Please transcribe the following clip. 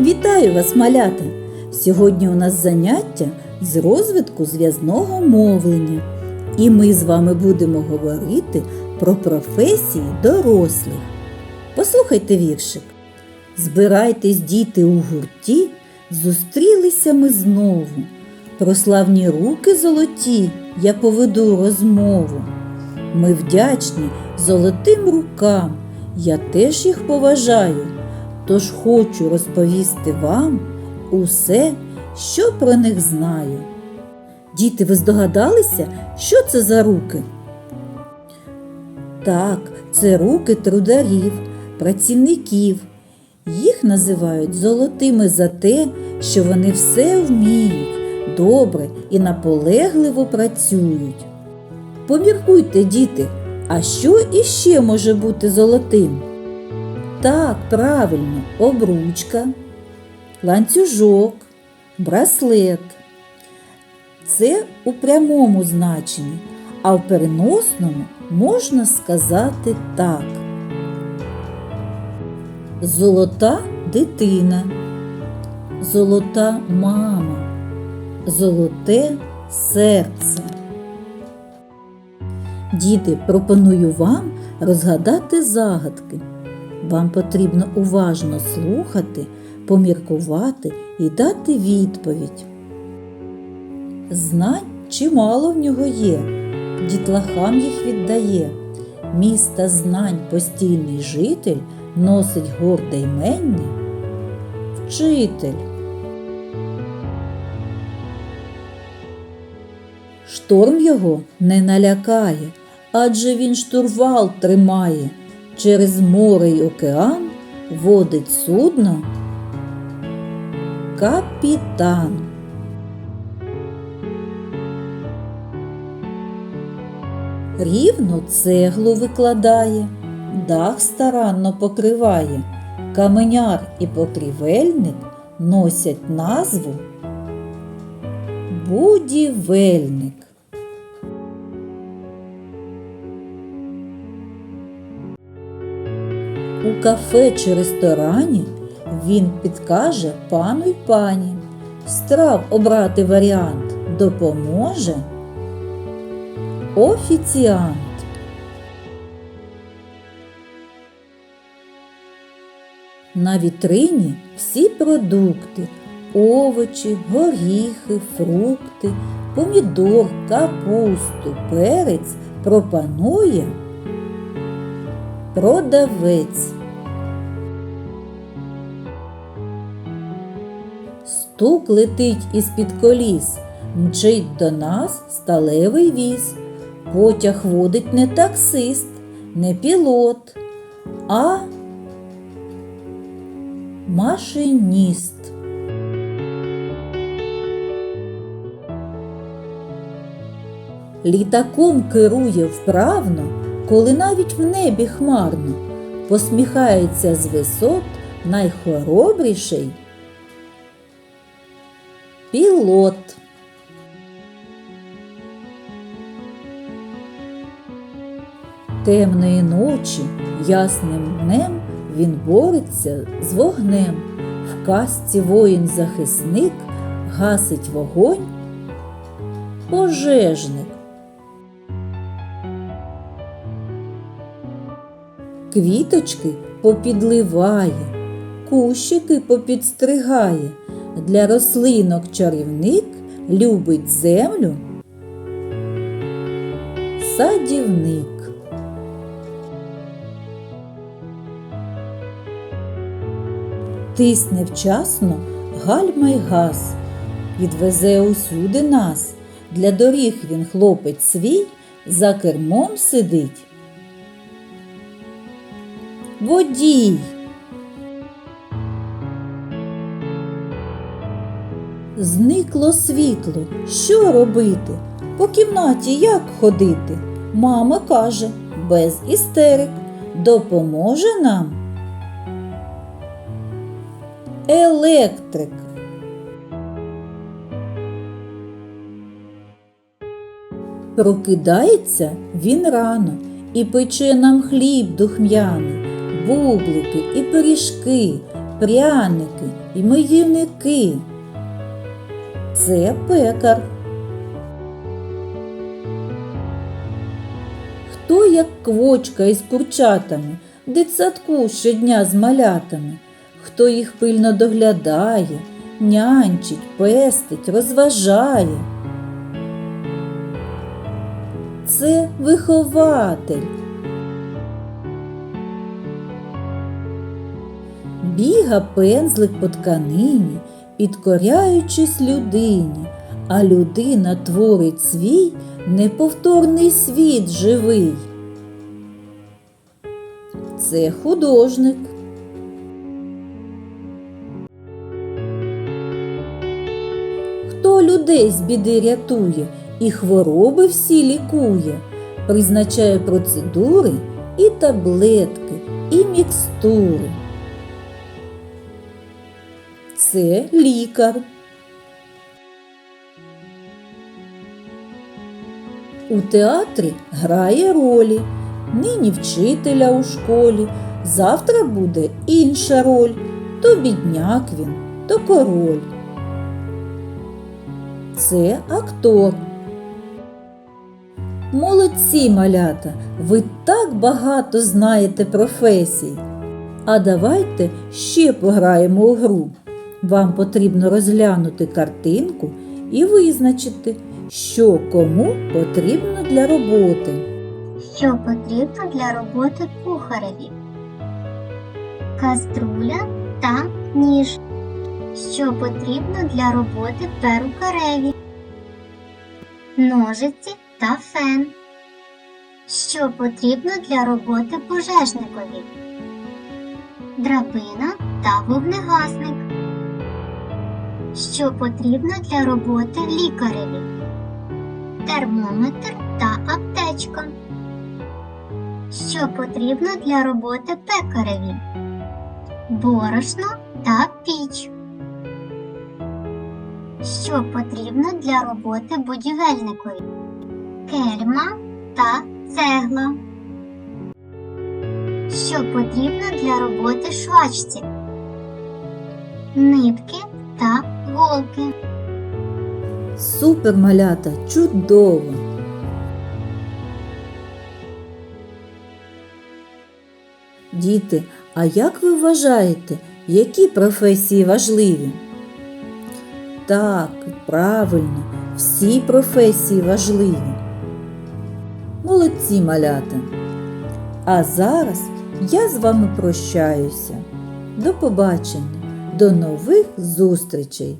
Вітаю вас, малята! Сьогодні у нас заняття з розвитку зв'язного мовлення. І ми з вами будемо говорити про професії дорослих. Послухайте віршик. Збирайтесь, діти, у гурті, зустрілися ми знову. Про славні руки золоті я поведу розмову. Ми вдячні золотим рукам, я теж їх поважаю. Тож хочу розповісти вам усе, що про них знаю. Діти, ви здогадалися, що це за руки? Так, це руки трударів, працівників. Їх називають золотими за те, що вони все вміють, добре і наполегливо працюють. Поміркуйте, діти, а що іще може бути золотим? Так, правильно, обручка, ланцюжок, браслет. Це у прямому значенні, а в переносному можна сказати так. Золота дитина, золота мама, золоте серце. Діти, пропоную вам розгадати загадки. Вам потрібно уважно слухати, поміркувати і дати відповідь. Знань чимало в нього є, дітлахам їх віддає. Міста знань постійний житель носить горде ймення вчитель. Шторм його не налякає, адже він штурвал тримає, через море й океан водить судно капітан. Рівно цеглу викладає, дах старанно покриває, каменяр і покрівельник носять назву будівельник. У кафе чи ресторані він підкаже пану й пані. Страв обрати варіант допоможе офіціант. На вітрині всі продукти, овочі, горіхи, фрукти, помідор, капусту, перець пропонує продавець. Стук летить із-під коліс, мчить до нас сталевий віз. Потяг водить не таксист, не пілот, а машиніст. Літаком керує вправно, коли навіть в небі хмарно, посміхається з висот найхоробріший пілот. Темної ночі ясним днем він бореться з вогнем. В казці воїн-захисник гасить вогонь пожежник. Квіточки попідливає, кущики попідстригає. Для рослинок чарівник любить землю садівник. Тисне вчасно гальма й газ, відвезе усюди нас. Для доріг він хлопець свій за кермом сидить. Водій. Зникло світло. Що робити? По кімнаті як ходити? Мама каже, без істерик допоможе нам. Електрик. Прокидається він рано і пече нам хліб духмяний, бублики і пиріжки, пряники і медівники. Це пекар. Хто як квочка із курчатами дитсадку щодня з малятами, хто їх пильно доглядає, нянчить, пестить, розважає. Це вихователь. Біга пензлик по тканині, підкоряючись людині, а людина творить свій неповторний світ живий. Це художник. Хто людей з біди рятує і хвороби всі лікує, призначає процедури і таблетки, і мікстури. Це лікар. У театрі грає ролі. Нині вчителя у школі, завтра буде інша роль. То бідняк він, то король. Це актор. Молодці малята, ви так багато знаєте професій. А давайте ще пограємо у гру. Вам потрібно розглянути картинку і визначити, що кому потрібно для роботи. Що потрібно для роботи кухареві? Каструля та ніж. Що потрібно для роботи перукареві? Ножиці та фен. Що потрібно для роботи пожежникові? Драбина та вогнегасник. Що потрібно для роботи лікареві? Термометр та аптечка. Що потрібно для роботи пекареві? Борошно та піч. Що потрібно для роботи будівельникові? Кельма та цегла. Що потрібно для роботи швачці? Нитки та голки. Супер малята, чудово! Діти, а як ви вважаєте, які професії важливі? Так, правильно, всі професії важливі. Молодці малята. А зараз я з вами прощаюся. До побачення, до нових зустрічей!